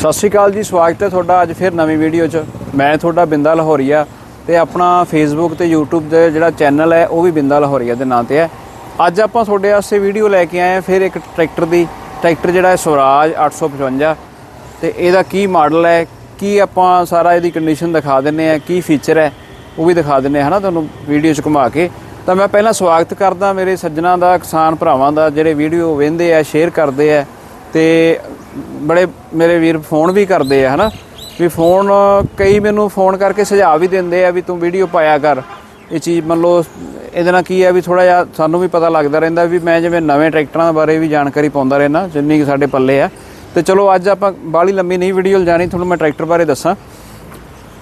ਸਤਿ ਸ਼੍ਰੀ ਅਕਾਲ ਜੀ, ਸਵਾਗਤ ਹੈ ਤੁਹਾਡਾ ਅੱਜ ਫਿਰ ਨਵੀਂ ਵੀਡੀਓ 'ਚ। ਮੈਂ ਤੁਹਾਡਾ ਬਿੰਦਾ ਲਾਹੌਰੀਆ ਤੇ ਆਪਣਾ ਫੇਸਬੁੱਕ ਤੇ YouTube ਤੇ ਜਿਹੜਾ ਚੈਨਲ ਹੈ, ਉਹ ਵੀ ਬਿੰਦਾ ਲਾਹੌਰੀਆ ਦੇ ਨਾਂ ਤੇ ਹੈ। ਅੱਜ ਆਪਾਂ ਤੁਹਾਡੇ ਵਾਸਤੇ ਵੀਡੀਓ ਲੈ ਕੇ ਆਏ ਹਾਂ ਫਿਰ ਇੱਕ ਟਰੈਕਟਰ ਦੀ। ਟਰੈਕਟਰ ਜਿਹੜਾ ਹੈ, ਸਵਰਾਜ 855 ਤੇ ਇਹਦਾ ਕੀ ਮਾਡਲ ਹੈ, ਕੀ ਆਪਾਂ ਸਾਰਾ ਇਹਦੀ ਕੰਡੀਸ਼ਨ ਦਿਖਾ ਦਿੰਨੇ ਆ ਕੀ ਫੀਚਰ ਹੈ, ਉਹ ਵੀ ਦਿਖਾ ਦਿੰਨੇ ਆ ਹਨਾ ਤੁਹਾਨੂੰ ਵੀਡੀਓ 'ਚ ਘੁਮਾ ਕੇ। ਤਾਂ ਮੈਂ ਪਹਿਲਾਂ ਸਵਾਗਤ ਕਰਦਾ ਮੇਰੇ ਸੱਜਣਾ ਦਾ, ਕਿਸਾਨ ਭਰਾਵਾਂ ਦਾ, ਜਿਹੜੇ ਵੀਡੀਓ ਵੇਖਦੇ ਆ ਸ਼ੇਅਰ ਕਰਦੇ ਆ। ਤੇ ਬੜੇ ਮੇਰੇ ਵੀਰ ਫੋਨ ਵੀ ਕਰਦੇ ਆ, ਹਨਾ? ਵੀ ਫੋਨ, ਕਈ ਮੈਨੂੰ ਫੋਨ ਕਰਕੇ ਸੁਝਾਅ ਵੀ ਦਿੰਦੇ ਆ ਵੀ ਤੂੰ ਵੀਡੀਓ ਪਾਇਆ ਕਰ। ਇਹ ਚੀਜ਼ ਮੰਨ ਲਓ, ਇਹਦੇ ਨਾਲ ਕੀ ਹੈ ਵੀ ਥੋੜਾ ਜਿਹਾ ਸਾਨੂੰ ਵੀ ਪਤਾ ਲੱਗਦਾ ਰਹਿੰਦਾ ਵੀ ਮੈਂ ਜਿਵੇਂ ਨਵੇਂ ਟਰੈਕਟਰਾਂ ਬਾਰੇ ਵੀ ਜਾਣਕਾਰੀ ਪਾਉਂਦਾ ਰਹਿਣਾ ਜਿੰਨੀ ਕਿ ਸਾਡੇ ਪੱਲੇ ਆ। ਤੇ ਚਲੋ, ਅੱਜ ਆਪਾਂ ਬਾਹਲੀ ਲੰਮੀ ਨਹੀਂ ਵੀਡੀਓ ਜਾਣੀ ਤੁਹਾਨੂੰ ਮੈਂ ਟਰੈਕਟਰ ਬਾਰੇ ਦੱਸਾਂ।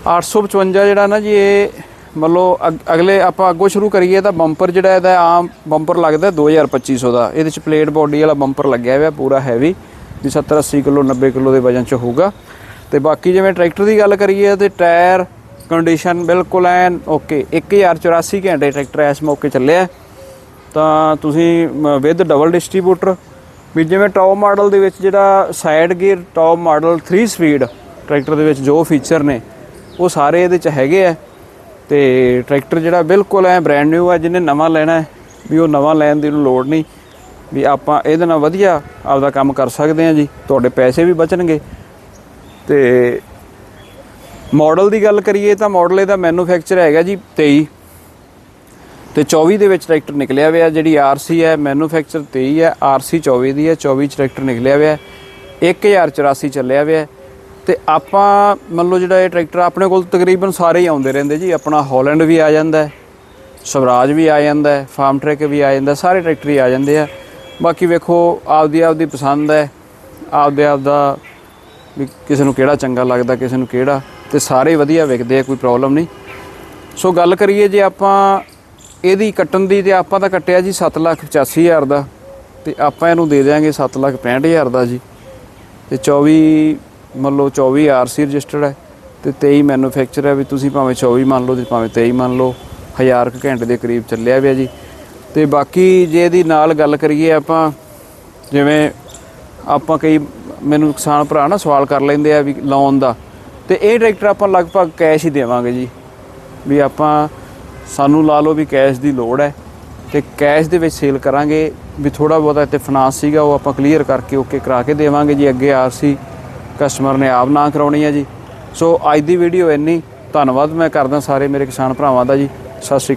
855 ਜਿਹੜਾ ਨਾ ਜੀ, ਇਹ ਮੰਨ ਲਓ ਅਗਲੇ ਆਪਾਂ ਅੱਗੋਂ ਸ਼ੁਰੂ ਕਰੀਏ ਤਾਂ ਬੰਪਰ ਜਿਹੜਾ ਇਹਦਾ ਆਮ ਬੰਪਰ ਲੱਗਦਾ 2250 ਦਾ। ਇਹਦੇ ਚ ਪਲੇਟ ਬਾਡੀ ਵਾਲਾ ਬੰਪਰ ਲੱਗਿਆ ਹੋਇਆ, ਪੂਰਾ ਹੈਵੀ ਵੀ 70 80 ਕਿਲੋ 90 ਕਿਲੋ ਦੇ ਵਜਨ ਚ ਹੋਊਗਾ। ਤੇ ਬਾਕੀ ਜਿਵੇਂ ਟਰੈਕਟਰ ਦੀ ਗੱਲ ਕਰੀਏ ਤੇ ਟਾਇਰ ਕੰਡੀਸ਼ਨ ਬਿਲਕੁਲ ਐਨ ਓਕੇ 1084 ਘੰਟੇ ਟਰੈਕਟਰ ਇਸ ਮੌਕੇ ਚੱਲਿਆ। ਤਾਂ ਤੁਸੀਂ ਵਿਦ ਡਬਲ ਡਿਸਟ੍ਰੀਬਿਊਟਰ ਵੀ ਜਿਵੇਂ ਟੌਪ ਮਾਡਲ ਦੇ ਵਿੱਚ ਜਿਹੜਾ side gear top model 3 speed tractor ਦੇ ਵਿੱਚ ਜੋ ਫੀਚਰ ਨੇ, ਉਹ ਸਾਰੇ ਇਹਦੇ ਚ ਹੈਗੇ ਆ। ਤੇ ਟਰੈਕਟਰ ਜਿਹੜਾ ਬਿਲਕੁਲ ਐ ਬ੍ਰੈਂਡ ਨਿਊ ਹੈ ਜਿਹਨੇ ਨਵਾਂ ਲੈਣਾ ਵੀ ਉਹ ਨਵਾਂ ਲੈਣ ਦੀ ਉਹਨੂੰ ਲੋੜ ਨਹੀਂ। ਵੀ ਆਪਾਂ ਇਹਦੇ ਨਾਲ ਵਧੀਆ ਆਪਦਾ ਕੰਮ ਕਰ ਸਕਦੇ ਹਾਂ ਜੀ ਤੁਹਾਡੇ ਪੈਸੇ ਵੀ ਬਚਣਗੇ ਤੇ ਮਾਡਲ ਦੀ ਗੱਲ ਕਰੀਏ ਤਾਂ ਮਾਡਲ ਇਹਦਾ ਮੈਨੂਫੈਕਚਰ ਹੈਗਾ ਜੀ 23 ਤੇ 24 ਦੇ ਵਿੱਚ ਟਰੈਕਟਰ ਨਿਕਲਿਆ ਹੋਇਆ, ਜਿਹੜੀ ਆਰਸੀ ਹੈ ਮੈਨੂਫੈਕਚਰ 23 ਹੈ ਆਰਸੀ 24 ਦੀ ਹੈ 24 ਚ ਟਰੈਕਟਰ ਨਿਕਲਿਆ ਹੋਇਆ ਹੈ। 1084 ਚੱਲਿਆ ਹੋਇਆ ਹੈ। ਤੇ ਆਪਾਂ ਮੰਨ ਲਓ ਜਿਹੜਾ ਇਹ ਟਰੈਕਟਰ ਆਪਣੇ ਕੋਲ ਤਕਰੀਬਨ ਸਾਰੇ ਹੀ ਆਉਂਦੇ ਰਹਿੰਦੇ ਜੀ ਆਪਣਾ ਹਾਲੈਂਡ ਵੀ ਆ ਜਾਂਦਾ ਹੈ, ਸਵਰਾਜ ਵੀ ਆ ਜਾਂਦਾ ਹੈ ਫਾਰਮ ਟਰੈਕ ਵੀ ਆ ਜਾਂਦਾ ਸਾਰੇ ਟਰੈਕਟਰ ਹੀ ਆ ਜਾਂਦੇ ਆ ਬਾਕੀ ਵੇਖੋ, ਆਪਦੀ ਆਪਦੀ ਪਸੰਦ ਹੈ, ਆਪਦੇ ਆਪ ਦਾ ਵੀ ਕਿਸੇ ਨੂੰ ਕਿਹੜਾ ਚੰਗਾ ਲੱਗਦਾ, ਕਿਸੇ ਨੂੰ ਕਿਹੜਾ, ਤੇ ਸਾਰੇ ਵਧੀਆ ਵਿਕਦੇ ਆ, ਕੋਈ ਪ੍ਰੋਬਲਮ ਨਹੀਂ। ਸੋ ਗੱਲ ਕਰੀਏ ਜੇ ਆਪਾਂ ਇਹਦੀ ਕੱਟਣ ਦੀ, ਤੇ ਆਪਾਂ ਤਾਂ ਕੱਟਿਆ ਜੀ 785000 ਦਾ, ਤੇ ਆਪਾਂ ਇਹਨੂੰ ਦੇ ਦਿਆਂਗੇ 765000 ਦਾ ਜੀ। ਤੇ 24 ਮੰਨ ਲਓ 24 ਆਰਸੀ ਰਜਿਸਟਰਡ ਹੈ, ਤੇ 23 ਮੈਨੂਫੈਕਚਰ ਹੈ, ਵੀ ਤੁਸੀਂ ਭਾਵੇਂ 24 ਮੰਨ ਲਓ, ਤੇ ਭਾਵੇਂ 23 ਮੰਨ ਲਓ 1000 ਕੁ ਘੰਟੇ ਦੇ ਕਰੀਬ ਚੱਲਿਆ ਵੀ ਪਿਆ ਜੀ। ਤੇ ਬਾਕੀ ਜੇ ਇਹਦੀ ਨਾਲ ਗੱਲ ਕਰੀਏ ਆਪਾਂ, ਜਿਵੇਂ ਆਪਾਂ ਕਈ ਮੈਨੂੰ ਕਿਸਾਨ ਭਰਾ ਨਾ ਸਵਾਲ ਕਰ ਲੈਂਦੇ ਆ ਵੀ ਲੋਨ ਦਾ, ਤੇ ਇਹ ਟਰੈਕਟਰ ਆਪਾਂ ਲਗਭਗ ਕੈਸ਼ ਹੀ ਦੇਵਾਂਗੇ ਜੀ। ਵੀ ਆਪਾਂ ਸਾਨੂੰ ਲਾ ਲਓ ਵੀ ਕੈਸ਼ ਦੀ ਲੋੜ ਹੈ, ਤੇ ਕੈਸ਼ ਦੇ ਵਿੱਚ ਸੇਲ ਕਰਾਂਗੇ, ਵੀ ਥੋੜਾ ਬਹੁਤਾ ਇੱਥੇ ਫਾਈਨਾਂਸ ਸੀਗਾ, ਉਹ ਆਪਾਂ ਕਲੀਅਰ ਕਰਕੇ ਓਕੇ ਕਰਾ ਕੇ ਦੇਵਾਂਗੇ ਜੀ, ਅੱਗੇ ਆਰਸੀ ਕਸਟਮਰ ਨੇ ਆਪ ਨਾ ਕਰਾਉਣੀ ਹੈ ਜੀ। ਸੋ ਅੱਜ ਦੀ ਵੀਡੀਓ ਇੰਨੀ, ਧੰਨਵਾਦ ਮੈਂ ਕਰਦਾ ਸਾਰੇ ਮੇਰੇ ਕਿਸਾਨ ਭਰਾਵਾਂ ਦਾ ਜੀ, ਸਤਿ ਸ਼੍ਰੀ ਅਕਾਲ।